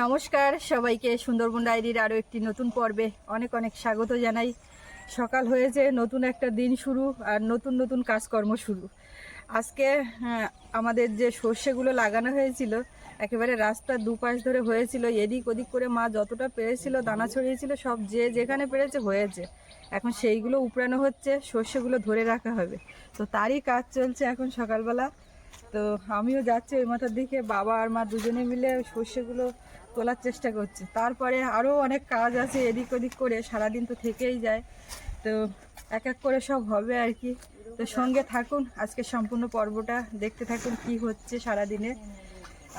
নমস্কার সবাইকে সুন্দরবন ডায়েরির আরও একটি নতুন পর্বে অনেক অনেক স্বাগত জানাই। সকাল হয়েছে নতুন একটা দিন শুরু আর নতুন নতুন কাজকর্ম শুরু। আজকে হ্যাঁ, আমাদের যে সর্ষেগুলো লাগানো হয়েছিল একেবারে রাস্তার দুপাশ ধরে হয়েছিল এদিক ওদিক করে মা যতটা পেরেছিল দানা ছড়িয়েছিল সব যে যেখানে পেরেছে হয়েছে। এখন সেইগুলো উপড়ানো হচ্ছে সর্ষেগুলো ধরে রাখা হবে। তো তারই কাজ চলছে এখন সকালবেলা। তো আমিও যাচ্ছি ওই মাথার দিকে বাবা আর মা দুজনে মিলে সর্ষেগুলো তোলার চেষ্টা করছে। তারপরে আরও অনেক কাজ আছে, এদিক ওদিক করে, সারাদিন তো থেকেই যায়। তো এক এক করে সব হবে আর কি। তো সঙ্গে থাকুন, আজকে সম্পূর্ণ পর্বটা দেখতে থাকুন কি হচ্ছে সারাদিনে।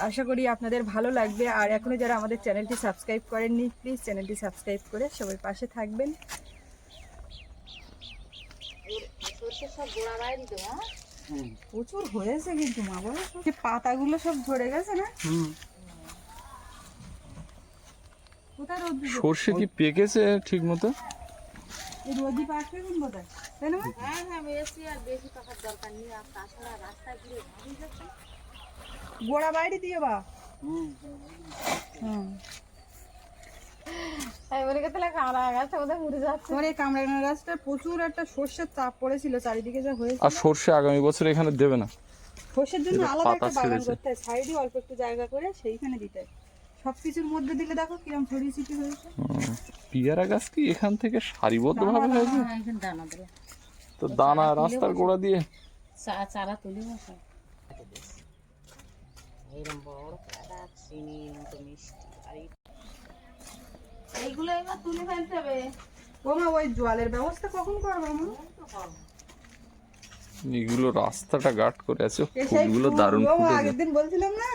আশা করি আপনাদের ভালো লাগবে। আর এখনও যারা আমাদের চ্যানেলটি সাবস্ক্রাইব করেননি, প্লিজ চ্যানেলটি সাবস্ক্রাইব করে সবাই পাশে থাকবেন। প্রচুর হয়েছে কিন্তু মা, বলো পাতাগুলো সব ঝরে গেছে না? সর্ষে কি পেকেছে ঠিক মতো এই রোদি পাকবে কোন কোথায় তাই না মা? গোড়া বাইরে দিয়ে বা। হুম। তোমার এই কামরাঙা গাছটা প্রচুর একটা সর্ষের চাপ পড়েছিল চারিদিকে যা হয়েছে আর সর্ষে আগামী বছর এখানে দেবে না। সর্ষের জন্য আলাদা একটা বাগান করতে হয় সাইডে অল্প একটু জায়গা করে সেইখানে দিতে হয়। সবকিছুর মধ্যে দিলে দেখো কিরম ছড়িয়ে হয়েছে। পেয়ারা গাছ কি এখান থেকে সারিবদ্ধ ভাবে হয়েছে হ্যাঁ, তো দানা রাস্তার গোড়া দিয়ে? চারা তুলে বসা। এরকম বড় কাদা চিনির মতো মিষ্টি আর এইগুলো এবার তুলে ফেলতে হবে। ও মা ওই জলের ব্যবস্থা কখন করব মা এগুলো রাস্তাটা গাট করে আছে। ফুলগুলো দারুণ ফুটেছে। আগের দিন বলছিলাম না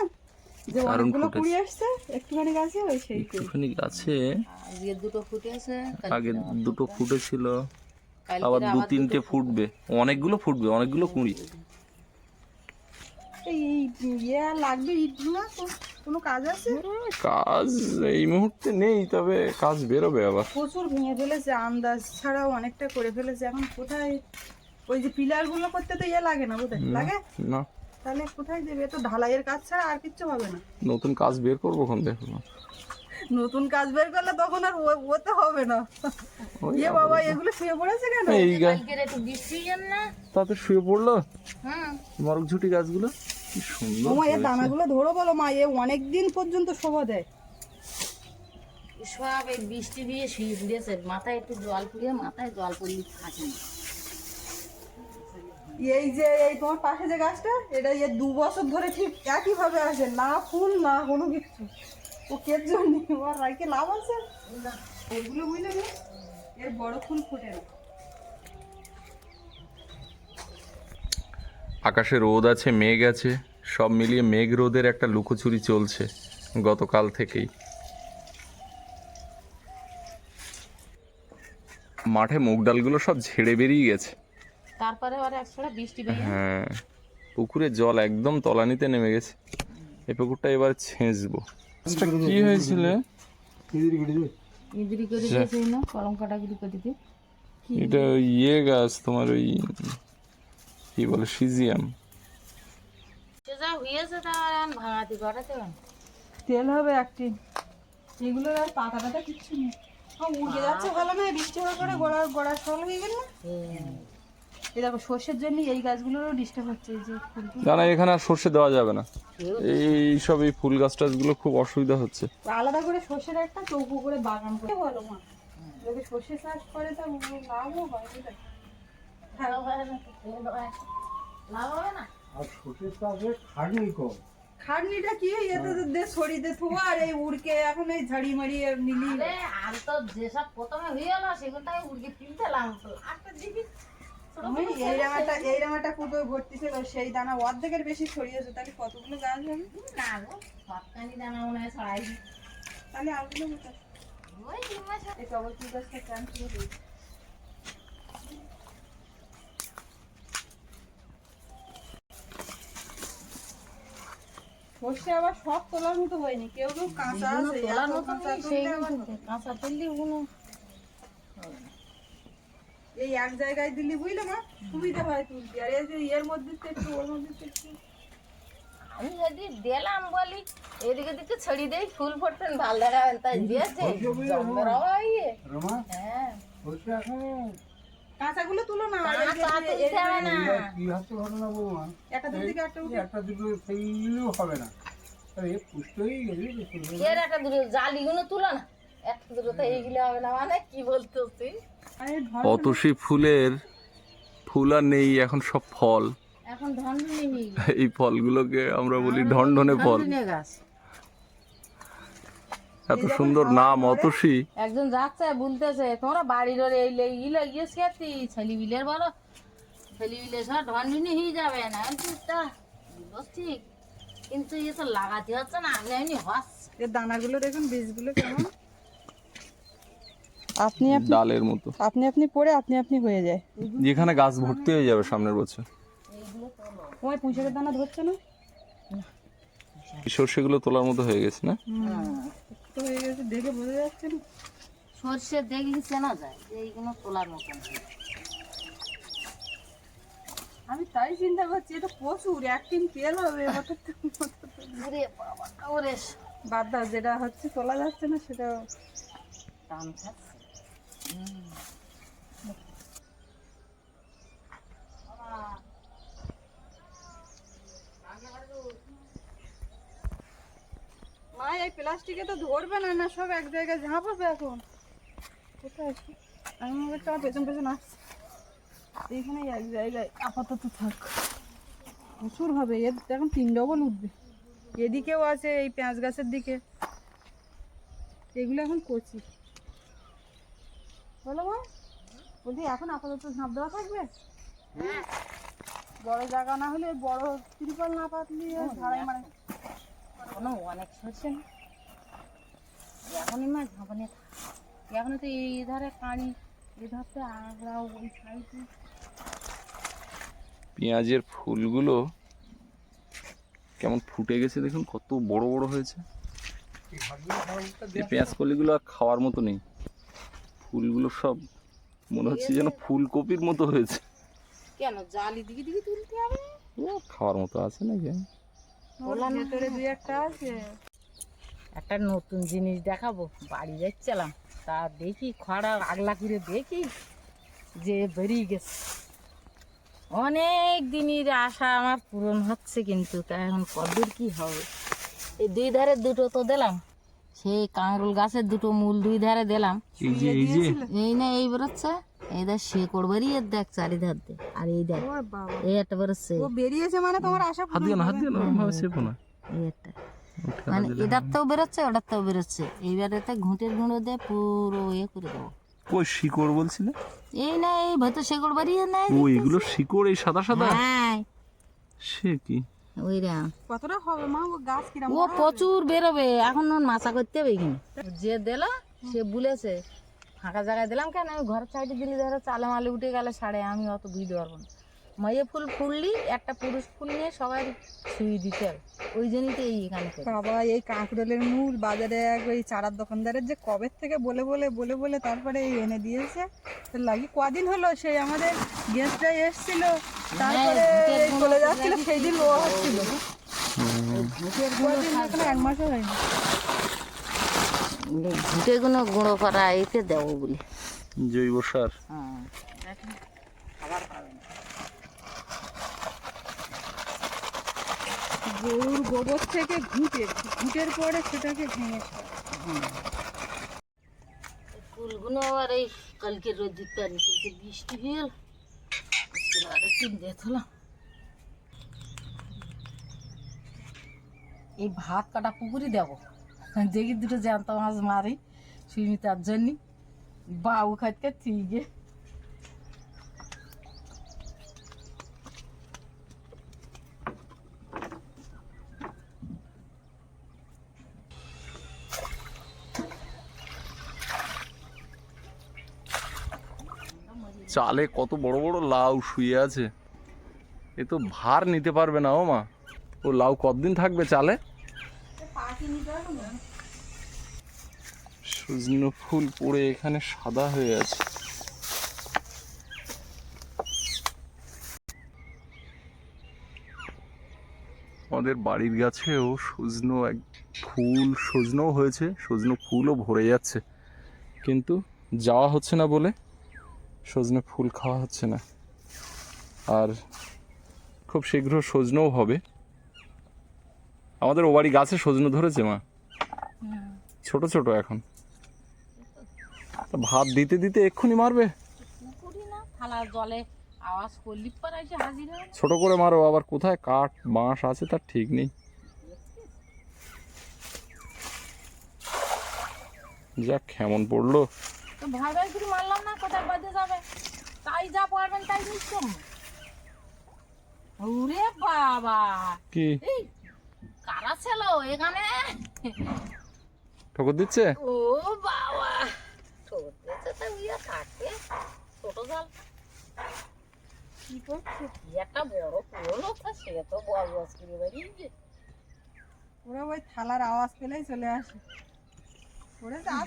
যে অনেকগুলো কুড়ি আসছে একটুখানি গাছে ওই সেই একটুখানি গাছে। আজকে দুটো ফুটেছে আগে দুটো। ফুটেছিল আবার দু তিনটে ফুটবে। অনেকগুলো ফুটবে অনেকগুলো কুড়ি। এই ইয়ে আর লাগবে ইটগুলো তো- কোনো কাজ আছে? কাজ এই মুহূর্তে নেই তবে কাজ বেরোবে আবার। প্রচুর ভেঙে ফেলেছে আন্দাজ ছাড়াও অনেকটা করে ফেলেছে এখন কোথায়? ওই যে পিলারগুলো করতে তো ইয়ে লাগে না বোধহয় লাগে? না। তাহলে কোথায় দেবে? তো ঢালাইয়ের কাজ ছাড়া আর কিচ্ছু হবে না। নতুন কাজ বের করব কোন দেখো নতুন কাজ বের করলে তখন আর ও- ওতে হবে না। ইয়ে বাবা এগুলো শুয়ে পড়েছে কেন? এই গাছ কালকের একটু বৃষ্টি যেন না? তাতে শুয়ে পড়ল? হুম মরকঝুটি গাছগুলো? কি সুন্দর ওমা এর। দানাগুলো ধরো বলো মা এ অনেক দিন পর্যন্ত শোভা দেয়। সব এই বৃষ্টি দিয়ে শুয়ে দিয়েছে। মাথায় একটু জল পুড়িয়ে মাথায় জল পড়িয়ে থাকে না। এই যে এই তোমার পাশে যে গাছটা এটা এ দু বছর ধরে ঠিক একই ভাবে আসে না ফুল না কোনো কিছু। ও কে জন্য? ওর রাইকে লাভ আছে? এগুলো বুঝলে এর বড় ফুল ফোটে না। আকাশে রোদ আছে মেঘ আছে সব মিলিয়ে মেঘ রোদের একটা লুকোচুরি চলছে গতকাল থেকেই। মাঠে মুগ ডালগুলো সব ঝেড়ে বেরিয়ে গেছে। তারপরে আবার একসাথে বৃষ্টি হ্যাঁ পুকুরে জল একদম তলানিতে নেমে গেছে। এই পুকুরটা এবার ছেঁচবো। গাছটা কি হয়েছিল? ইঁদুরি করে দিয়েছে না কলম কাটাগুলি করে দিতে। এটা ইয়ে গাছ তোমার ওই কি বলে সিজিয়াম। যা হয়েছে তা আর ভাঙাতে গড়াতে তেল হবে একটি। এগুলোর আর পাতা টাতা কিচ্ছু নেই। উড়ে যাচ্ছে ভালো না বৃষ্টি হওয়ার পরে গোড়া গোড়া সল হয়ে গেল না? এই দেখো সর্ষের জন্য এই গাছগুলোরও ডিস্টার্ব হচ্ছে যে না না এখানে আর সর্ষে দেওয়া যাবে না। এই সব এই ফুল গাছ টাছগুলো খুব অসুবিধা হচ্ছে। আলাদা করে সর্ষের একটা চৌকো করে বাগান করে। বলো মা? যদি সর্ষে চাষ করে তা লাভও হয় লাভ না তো, হয়। হবে খাটনিটা কি? এ তো দে ছড়িতে থোয়া আর এই উড়কে এখন এই ঝাড়ি মারি নিলি আর তো যেসব প্রথমে হয়ে গেল সেগুলোটাই উড়কে ফিরতেলাম তো একটা দিবি আমি এই রামাটা এই রামাটা পুরো ভর্তি ছিল সেই দানা অর্ধেকের বেশি ছড়িয়েছে তাহলে কতগুলো গাছ হবে? না গো সবখানি দানা মনে হয় ছড়াই তাহলে আলগুলো কোথায়? ওই এই টগর ফুল গাছটা চান ছিল সর্ষে আবার সব তোলার মতো হয়নি কেউ কেউ কাঁচা আছে তোলার মতো কাঁচা তুললে ওগুলো এই এক জায়গায় দিলি বুঝলে মা? সুবিধা হয় তুলতে। আর এই যে এর মধ্যে একটু ওর মধ্যে একটু। আমি যদি দিলাম বলি এদিকে দিকে ছড়ি দেই ফুল ফুটবেন ভালো দেখাবেন তাই দিয়েছে। হ্যাঁ। কাঁচাগুলো তুলো না একটা দিক একটা একটা দুটো সেইগুলো হবে না। এর একটা দুটো জালিগুলো তুলো না। একটা দুটো তো এইগুলো হবে না মানে কি বলতো ধর অতসী ফুলের ফুল আর নেই এখন সব ফল। এই ফলগুলোকে আমরা বলি ঢনঢনে ফল। এত সুন্দর নাম অতসী একজন যাচ্ছে বলতেছে তোমরা বাড়ির ওর এই লে- ই লাগিয়ে খেতি ছেলি বিলের বলো। ছেলি বিলে সব ধন্ডুনি হয়ে যাবে না ঠিক কিন্তু ইয়ে তো লাগাতে হচ্ছে না আমি এমনি হচ্ছে। এর দানাগুলো দেখুন বীজগুলো কেমন? আপনি আপনি ডালের মতো। আপনি আপনি পড়ে আপনি আপনি হয়ে যায়। যেখানে গাছ ভর্তি হয়ে যাবে সামনের বছর। তোমার পুঁশাকের দানা ধরছে না? এই সর্ষেগুলো তোলার মতো হয়ে গেছে না? তো হয়ে গেছে দেখে বোঝা যাচ্ছে না। সর্ষে দেখলি চেনা যায় যে এইগুলো তোলার মতন আমি তাই চিন্তা করছি এটা প্রচুর একদিন তেল হবে ওরে বাবা ওরে বাদ দাও যেটা হচ্ছে তোলা যাচ্ছে না সেটা টান খাচ্ছে মা, এই প্লাস্টিকে তো ধরবে না না, সব এক জায়গায় ঝাঁপাবে এখন। কোথায়? আমি মনে আমার পেছন পেছন আসছে। এইখানে এক জায়গায় আপাতত থাক। প্রচুর হবে এর এখন তিন ডবল উঠবে। এদিকেও আছে এই পেঁয়াজ গাছের দিকে। এগুলো এখন কচি। বলো মা। বলছি এখন আপাতত ঝাঁপ দেওয়া থাকবে? বড় জায়গা না হলে বড় ত্রিপল না পাতলি ঝাড়াই মানে এখনও অনেক সরষে না। এখনই মা ঝাঁপানি এখনও তো এই ধারে কানি এই ধারতে আগড়া ওই সাইডে। পেঁয়াজের ফুলগুলো কেমন ফুটে গেছে দেখুন কত বড় বড় হয়েছে। পেঁয়াজ কলিগুলো আর খাওয়ার মতো নেই। ফুলগুলো সব মনে হচ্ছে যেন ফুলকপির মতো হয়েছে। কেন? জালি দিকে দিকে তুলতে হবে? ও, খাওয়ার মতো আছে নাকি? ওর ভেতরে দুই একটা আছে। একটা নতুন জিনিস দেখাবো বাড়ি যাচ্ছিলাম। তা দেখি খরা আগলা করে দেখি যে বেরিয়ে গেছে। অনেক দিনের আশা আমার পূরণ হচ্ছে কিন্তু তা এখন কদ্দূর কি হবে? এই দুই ধারে দুটো তো দিলাম। সেই কাঁকরুল গাছের দুটো মূল দুই ধারে দিলাম। এই না এই বেরোচ্ছে। এই দেখ শেকড় বেরিয়ে দেখ চারিধার দিয়ে। আর এই দেখ এই একটা বেরোচ্ছে। ও বেরিয়েছে মানে তোমার আশা হাত দিও না হাত দিও না ওরকমভাবে চেপো না। এই একটা। মানে এটারতেও বেরোচ্ছে ওটারতেও বেরোচ্ছে। এইবারেতে ঘুঁটের গুঁড়ো দিয়ে পুরো ইয়ে করে দেবো। কই শিকড় বলছিলে? এই না এই ভেতর শেকড় বাড়িয়ে নেয় ও এগুলো শিকড় এই সাদা সাদা? হ্যাঁ। সে কি? ওইরা কতটা হবে মা? ও গাছ কিরাম ও প্রচুর বেরোবে। এখন মাছা করতে হবে এখানে। যে দিল সে বলেছে ফাঁকা জায়গায় দিলাম কেন? আমি ঘরের সাইডে দিলে ধরো চালে মালে উঠে গেলে সাড়ে আমি অত বুঝতে পারব না। মাইয়ে ফুল ফুললি একটা পুরুষ ফুল নিয়ে সবাই ছুঁয়ে দিতে হবে ওই জন্যই তো এই এখানে। বাবা এই কাঁকরোলের মূল বাজারে এক ওই চারার দোকানদারের যে কবে থেকে বলে বলে বলে বলে তারপরে এই এনে দিয়েছে। তো লাগি কদিন হলো সেই আমাদের গেস্টটা এসছিল। তারপরে চলে যাচ্ছিল সেই দিন ও হচ্ছিল এক মাসও হয়নি। ঘুঁটেগুলো গুঁড়ো করা এতে দেবো বলে। জৈব সার। হ্যাঁ খাবার পাবে গরুর গোবর থেকে ঘুঁটে, ঘুঁটের পরে সেটাকে ভেঙে। ফুলগুলো আবার এই কালকে রোদ দিতে পারি কালকে বৃষ্টি আজকে আর একটু দেখলাম এই ভাত কাটা পুকুরি দেবো। দেখি দুটো জ্যান্ত মাছ মারি, শুনি তার জন্য। বাবু খাইতে ঠিক চালে কত বড় বড় লাউ শুয়ে আছে। এ তো ভার নিতে পারবে না ও মা। ও লাউ কতদিন থাকবে চালে? সজনে ফুল পড়ে এখানে সাদা হয়ে আছে। আমাদের বাড়ির গাছেও সজনো এক ফুল সজনেও হয়েছে সজনো ফুলও ভরে যাচ্ছে। কিন্তু যাওয়া হচ্ছে না বলে সজনে ফুল খাওয়া হচ্ছে না। আর খুব শীঘ্র সজনেও হবে। আমাদের ও বাড়ি গাছে সজনে ধরেছে মা। ছোট ছোট এখন। ভাত দিতে দিতে এক্ষুনি মারবে? জলে আওয়াজ করলি ছোট করে মারো আবার কোথায় কাঠ বাঁশ আছে তার ঠিক নেই। যাক কেমন পড়ল। তো করে মারলাম না কোথায় বাদে যাবে? তাই যা পারবেন তাই ওরে বাবা! কি? কারা ছিল এখানে? ঠকর দিচ্ছে? ও বাবা! ছোট দিয়েছে তো ইয়ে কাটতে ছোট জাল। কি করছে? কি একটা বড় পোল সে তো বল বস করে ওরা ওই থালার আওয়াজ পেলেই চলে আসে।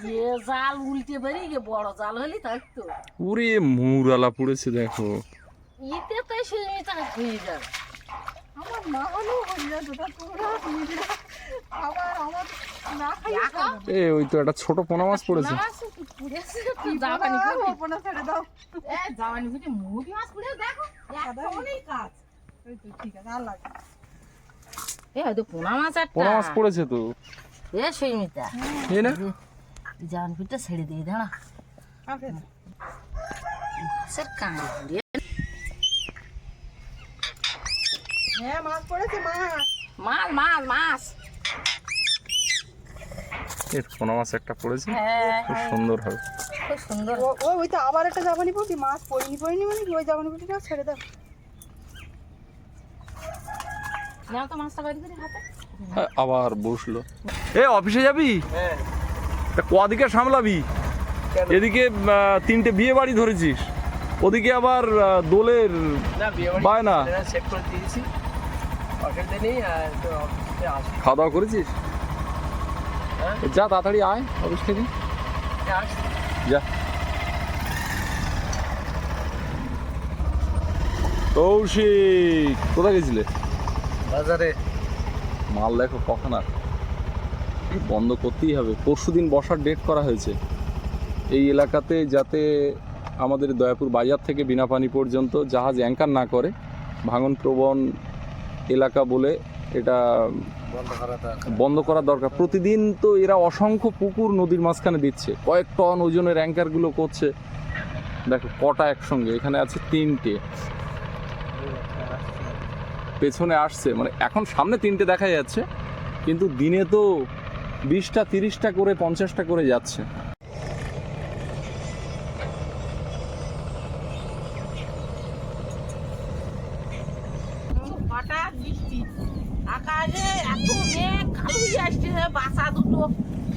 যে জাল উল্টে বেরিয়ে বড় জাল হলি থাকতো উরে মুরালা পড়েছে দেখো। ইতে তো সেই মেয়েটা হয়ে যাবে। আমার না হলেও হয়ে যেত তা তোমরা নিজেরা আবার আমার না খাই এ ওই তো একটা ছোট পোনা মাছ পড়েছে। ছেড়ে দাও। এ মুরগি মাছ পুড়ে দেখো। অনেক কাজ। ওই তো ঠিক আছে আর লাগে এ হয়তো পোনা মাছ একটা। পোনা মাছ পড়েছে তো। এ সেই মিতা এই না জামানি ফুটে ছেড়ে দিয়ে দাঁড়া কাঁড়ি হ্যাঁ মাছ পড়েছে মাছ মাছ মাছ মাছ এর পোনা মাছ একটা পড়েছে হ্যাঁ খুব সুন্দর হবে খুব সুন্দর ও ওই তো আবার একটা জামানি পুটি মাছ পড়িনি পড়িনি মানে কি ওই জামানি পুটিটা ছেড়ে দাও নাও তো মাছটা বাড়ি করে হাতে আবার বসল। এ অফিসে যাবি? তা কদিকে সামলাবি? এদিকে তিনটে বিয়ে বাড়ি ধরেছিস। ওদিকে আবার দোলের না বায়না। খাওয়া দাওয়া করেছিস? হ্যাঁ। যা তাড়াতাড়ি আয় অফিস থেকে। যা। কৌশিক কোথায় গেছিলে? বাজারে। মাল দেখো কখন আর? বন্ধ করতেই হবে। পরশু দিন বসার ডেট করা হয়েছে। এই এলাকাতে যাতে আমাদের দয়াপুর বাজার থেকে বিনাপানি পর্যন্ত জাহাজ অ্যাঙ্কার না করে, ভাঙন প্রবণ এলাকা বলে এটা বন্ধ করা দরকার। বন্ধ করা দরকার প্রতিদিন তো এরা অসংখ্য পুকুর নদীর মাঝখানে দিচ্ছে। কয়েক টন ওজনের অ্যাঙ্কারগুলো করছে। দেখো কটা একসঙ্গে, এখানে আছে তিনটে। পেছনে আসছে। মানে এখন সামনে তিনটে দেখা যাচ্ছে, কিন্তু দিনে তো বিশটা, তিরিশটা করে, পঞ্চাশটা করে যাচ্ছে হঠাৎ বৃষ্টি আকাশে এত মেঘ কালো হয়ে আসছে বাসা দুটো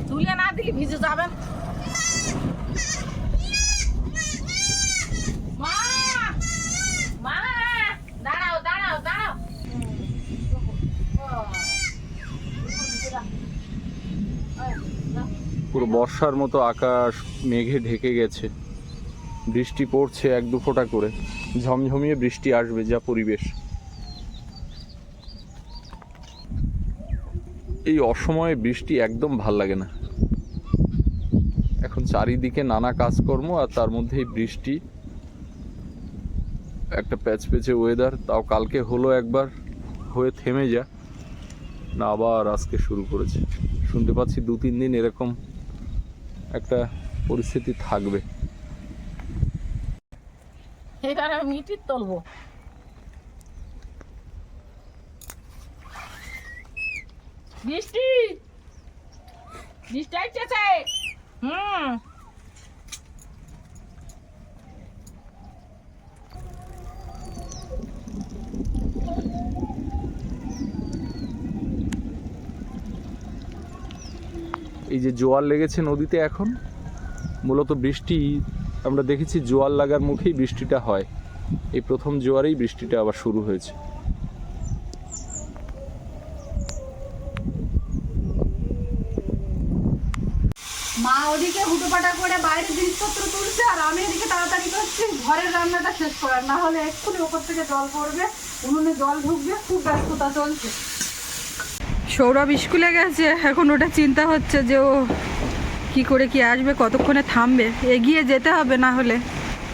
তুলে না দিলে ভিজে যাবেন মা মা দাঁড়াও দাঁড়াও দাঁড়াও পুরো বর্ষার মতো আকাশ মেঘে ঢেকে গেছে। বৃষ্টি পড়ছে এক দু ফোঁটা করে। ঝমঝমিয়ে বৃষ্টি আসবে, যা পরিবেশ। এই অসময়ে বৃষ্টি একদম ভালো লাগে না। এখন চারিদিকে নানা কাজকর্ম আর তার মধ্যে বৃষ্টি। একটা প্যাচ প্যাচে ওয়েদার তাও কালকে হলো একবার। হয়ে থেমে যা। না, আবার আজকে শুরু করেছে। শুনতে পাচ্ছি দু তিন দিন এরকম একটা পরিস্থিতি থাকবে। আমি বৃষ্টি! বৃষ্টি আসছে এই যে জোয়ার লেগেছে নদীতে এখন, মূলত বৃষ্টি, আমরা দেখেছি জোয়ার লাগার মুখেই বৃষ্টিটা হয়। এই প্রথম জোয়ারেই বৃষ্টিটা আবার শুরু হয়েছে। মা ওদিকে হুটোপাটা করে বাইরের জিনিসপত্র তুলছে আর আমি এদিকে তাড়াতাড়ি করছি, ঘরের রান্নাটা শেষ করার। না হলে এক্ষুনি ওপর থেকে জল পড়বে, উনুনে জল ঢুকবে, খুব ব্যস্ততা চলছে। সৌরভ স্কুলে গেছে, এখন ওটা চিন্তা হচ্ছে যে ও কি করে কি আসবে, কতক্ষণে থামবে? এগিয়ে যেতে হবে না হলে,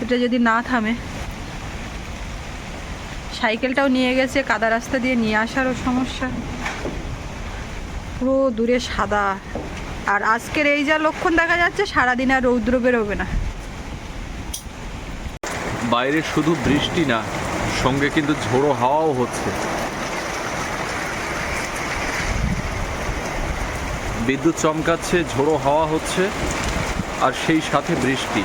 এটা যদি না থামে। সাইকেলটাও নিয়ে গেছে, কাদা রাস্তা দিয়ে নিয়ে আসারও সমস্যা। পুরো দূরে সাদা। আর আজকের এই যা লক্ষণ দেখা যাচ্ছে, সারাদিন আর রৌদ্র বেরোবে না। বাইরে শুধু বৃষ্টি না, সঙ্গে কিন্তু ঝোড়ো হাওয়াও হচ্ছে। বিদ্যুৎ চমকাচ্ছে ঝোড়ো হাওয়া হচ্ছে আর সেই সাথে বৃষ্টি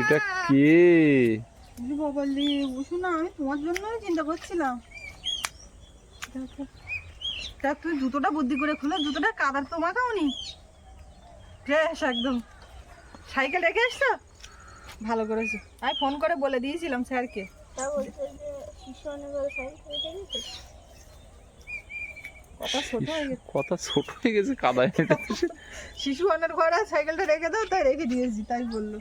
এটা কে? বাবালি বুঝু না আমি তোমার জন্যই চিন্তা করছিলাম। দেখ তুমি জুতোটা বুদ্ধি করে খুলে জুতোটা কাদার তো মাখাওনি ফ্রেশ একদম। সাইকেল রেখে এসছো? ভালো করেছ। আমি ফোন করে বলে দিয়েছিলাম স্যারকে। কথা ছোট হয়ে গেছে। কথা ছোট হয়ে গেছে কাদায় শিশু আনার ঘরে সাইকেলটা রেখে দাও তাই রেখে দিয়েছি তাই বলল।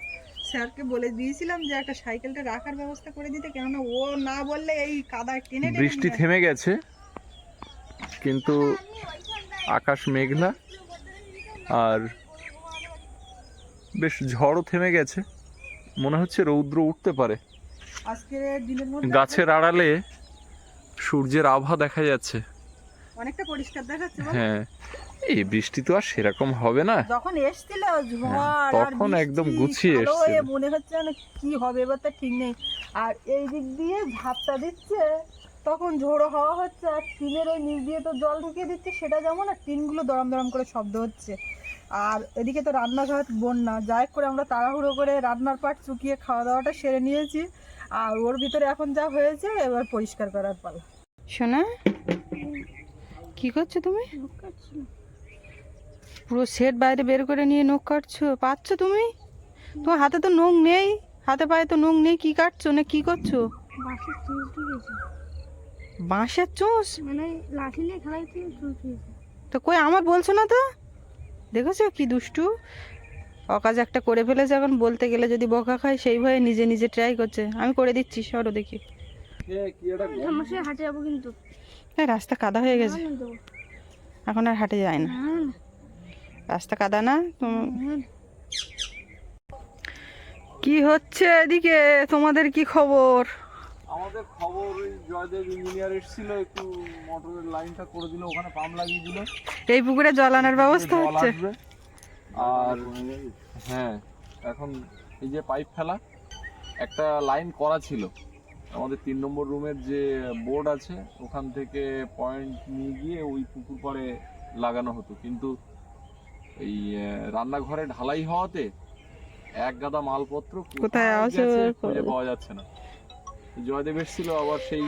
স্যারকে বলে দিয়েছিলাম যে একটা সাইকেলটা রাখার ব্যবস্থা করে দিতে কেননা ও না বললে এই কাদায় টেনে বৃষ্টি থেমে গেছে কিন্তু আকাশ মেঘলা আর বেশ ঝড়ও থেমে গেছে। মনে হচ্ছে রৌদ্র উঠতে পারে। আজকে দিনের মধ্যে গাছের আড়ালে সূর্যের আভা দেখা যাচ্ছে। অনেকটা পরিষ্কার দেখাচ্ছে? হ্যাঁ এই বৃষ্টি তো আর সেরকম হবে না। যখন এসছিল ঝড় হ্যাঁ, আর তখন একদম গুছিয়ে এসছিল। মনে হচ্ছে যেন কি হবে এবার তা ঠিক নেই। আর এই দিক দিয়ে ঝাপটা দিচ্ছে তখন ঝোড়ো হাওয়া হচ্ছে আর টিনের ওই নিচ দিয়ে তো জল ঢুকিয়ে দিচ্ছে সেটা যেমন আর টিনগুলো দরম দরম করে শব্দ হচ্ছে। আর এদিকে তো রান্নাঘর বন্যা যাই হোক করে আমরা তাড়াহুড়ো করে রান্নার পাট চুকিয়ে খাওয়া দাওয়াটা সেরে নিয়েছি। আর ওর ভিতরে এখন যা হয়েছে এবার পরিষ্কার করার পালা। শোনা কি করছ তুমি? পুরো সেট বাইরে বের করে নিয়ে নখ কাটছো। পাচ্ছ তুমি? তোমার হাতে তো নখ নেই। হাতে পায়ে তো নখ নেই। কি কাটছো? না কি করছ? বাঁশের চোষ মানে লাঠি নিয়ে খেলাই তো কই আমার বলছো না তো? দেখেছ কি দুষ্টু? অকাজ একটা করে ফেলেছে এখন। বলতে গেলে যদি বকা খায় সেই ভয়ে নিজে নিজে ট্রাই করছে। আমি করে দিচ্ছি সরো দেখি। সমস্যা হাঁটে যাব কিন্তু। এই রাস্তা কাদা হয়ে গেছে। এখন আর হাটে যায় না। রাস্তা কাদা না কি হচ্ছে এদিকে? তোমাদের কি খবর? আমাদের খবর ওই জয়দেব ইঞ্জিনিয়ার এসেছিল একটু মোটরের লাইনটা করে দিল ওখানে পাম্প লাগিয়ে দিল। এই পুকুরে জল আনার ব্যবস্থা হচ্ছে? আর হ্যাঁ এখন এই যে পাইপ ফেলা একটা লাইন করা ছিল। আমাদের তিন নম্বর রুমের যে বোর্ড আছে ওখান থেকে পয়েন্ট নিয়ে গিয়ে ওই পুকুর পাড়ে লাগানো হতো। কিন্তু এই রান্নাঘরে ঢালাই হওয়াতে এক গাদা মালপত্র কোথায় আছে খুঁজে পাওয়া যাচ্ছে না। জয়দেব এসেছিল আবার সেই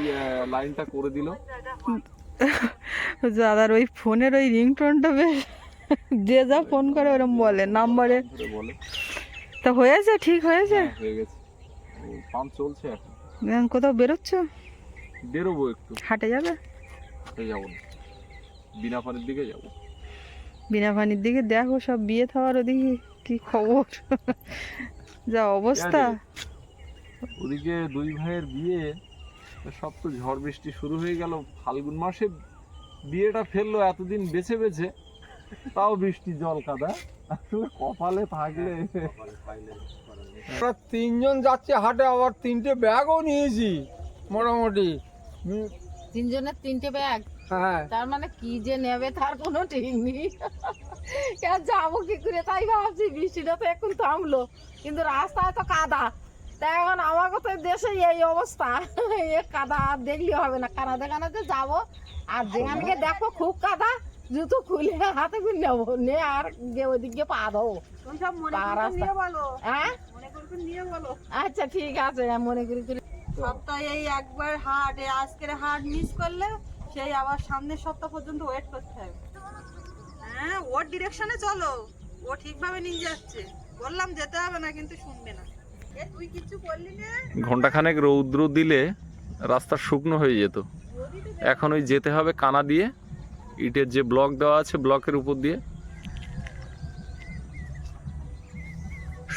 লাইনটা করে দিল। দাদার ওই ফোনের ওই রিংটোনটা বেশ যে যা ফোন করে ওরম বলে নাম্বারে। বলে। তা হয়েছে ঠিক হয়েছে? হ্যাঁ, হয়ে গেছে। পাম্প চলছে এখন। কোথাও বেরোচ্ছ? বেরোবো একটু। হাটে যাবে? হাঁটে যাব না। বিনা পানির দিকে যাব। বিনা পানির দিকে দেখো সব বিয়ে থাওয়ার ওদিকে কি খবর? যা অবস্থা। ওদিকে দুই ভাইয়ের বিয়ে সব তো ঝড় বৃষ্টি শুরু হয়ে গেল। ফাল্গুন মাসে বিয়েটা ফেলল এতদিন বেছে বেছে তাও বৃষ্টি জল কাদা। কপালে থাকলে। তিনজন যাচ্ছে হাটে আবার তিনটে ব্যাগও নিয়েছি মোটামুটি। হুম, তিনজনের তিনটে ব্যাগ? তার মানে কি যে নেবে তার কোনো ঠিক নেই। যাব কি করে? তাই ভাবছি বৃষ্টিটা তো এখন থামলো কিন্তু রাস্তায় তো কাদা। তাই এখন আমাকে তো দেশে এই অবস্থা। এ কাদা আর দেখলে হবে না। কানাতে কানাতে যাব। আর যেখানে দেখো খুব কাদা জুতো খুলে হাতে করে নেব। নে আর গিয়ে পা দেবো হ্যাঁ? একটু নিয়ে বলো। আচ্ছা ঠিক আছে। মনে করি সপ্তাহে এই একবার হাট আজকের হাট মিস করলে সেই আবার সামনের সপ্তাহ পর্যন্ত ওয়েট করতে হবে। হ্যাঁ ওর ডিরেকশনে চলো। ও ঠিকভাবে নিয়ে যাচ্ছে। বললাম যেতে হবে না কিন্তু শুনবে না। এ তুই কিছু বললি না? ঘন্টাখানেক রৌদ্র দিলে রাস্তা শুকনো হয়ে যেত। এখন ওই যেতে হবে কানা দিয়ে। ইটের যে ব্লক দেওয়া আছে ব্লকের উপর দিয়ে।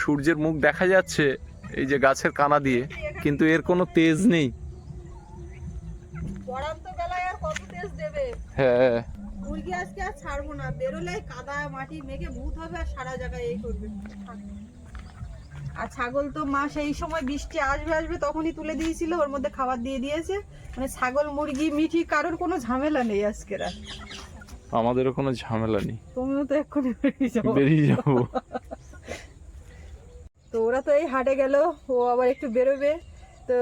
সূর্যের মুখ দেখা যাচ্ছে এই যে গাছের কানা দিয়ে কিন্তু এর কোনো তেজ নেই পড়ান্ত বেলায় আর কত তেজ দেবে হ্যাঁ। মুরগি আজকে আর ছাড়বো না। বেরোলে কাদা মাটি মেঘে ভূত হবে আর সারা জায়গায় এই করবে। আর ছাগল তো মা সেই সময় বৃষ্টি আসবে আসবে তখনই তুলে দিয়েছিল ওর মধ্যে খাবার দিয়ে দিয়েছে। মানে ছাগল মুরগি মিঠি কারোর কোনো ঝামেলা নেই আজকের আর। আমাদেরও কোনো ঝামেলা নেই। তুমিও তো এক্ষুনি বেরিয়ে যাব বেরিয়ে যাব। তো ওরা তো এই হাটে গেল ও আবার একটু বেরোবে। তো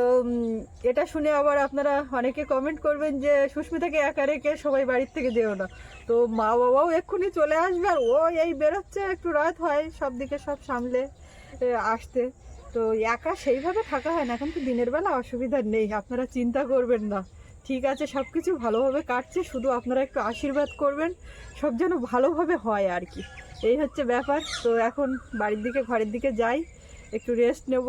এটা শুনে আবার আপনারা অনেকে কমেন্ট করবেন যে, সুস্মিতাকে একা রেখে সবাই বাড়ির থেকে যেও না। তো মা বাবাও এক্ষুনি চলে আসবে আর ও এই বেরোচ্ছে, একটু রাত হয়, সব দিকে সব সামলে আসতে। তো একা সেইভাবে থাকা হয় না, এখন তো দিনের বেলা অসুবিধা নেই, আপনারা চিন্তা করবেন না। ঠিক আছে সব কিছু ভালোভাবে কাটছে, শুধু আপনারা একটু আশীর্বাদ করবেন, সব যেন ভালোভাবে হয় আর কি। এই হচ্ছে ব্যাপার, তো এখন বাড়ির দিকে, ঘরের দিকে যাই, একটু রেস্ট নেব।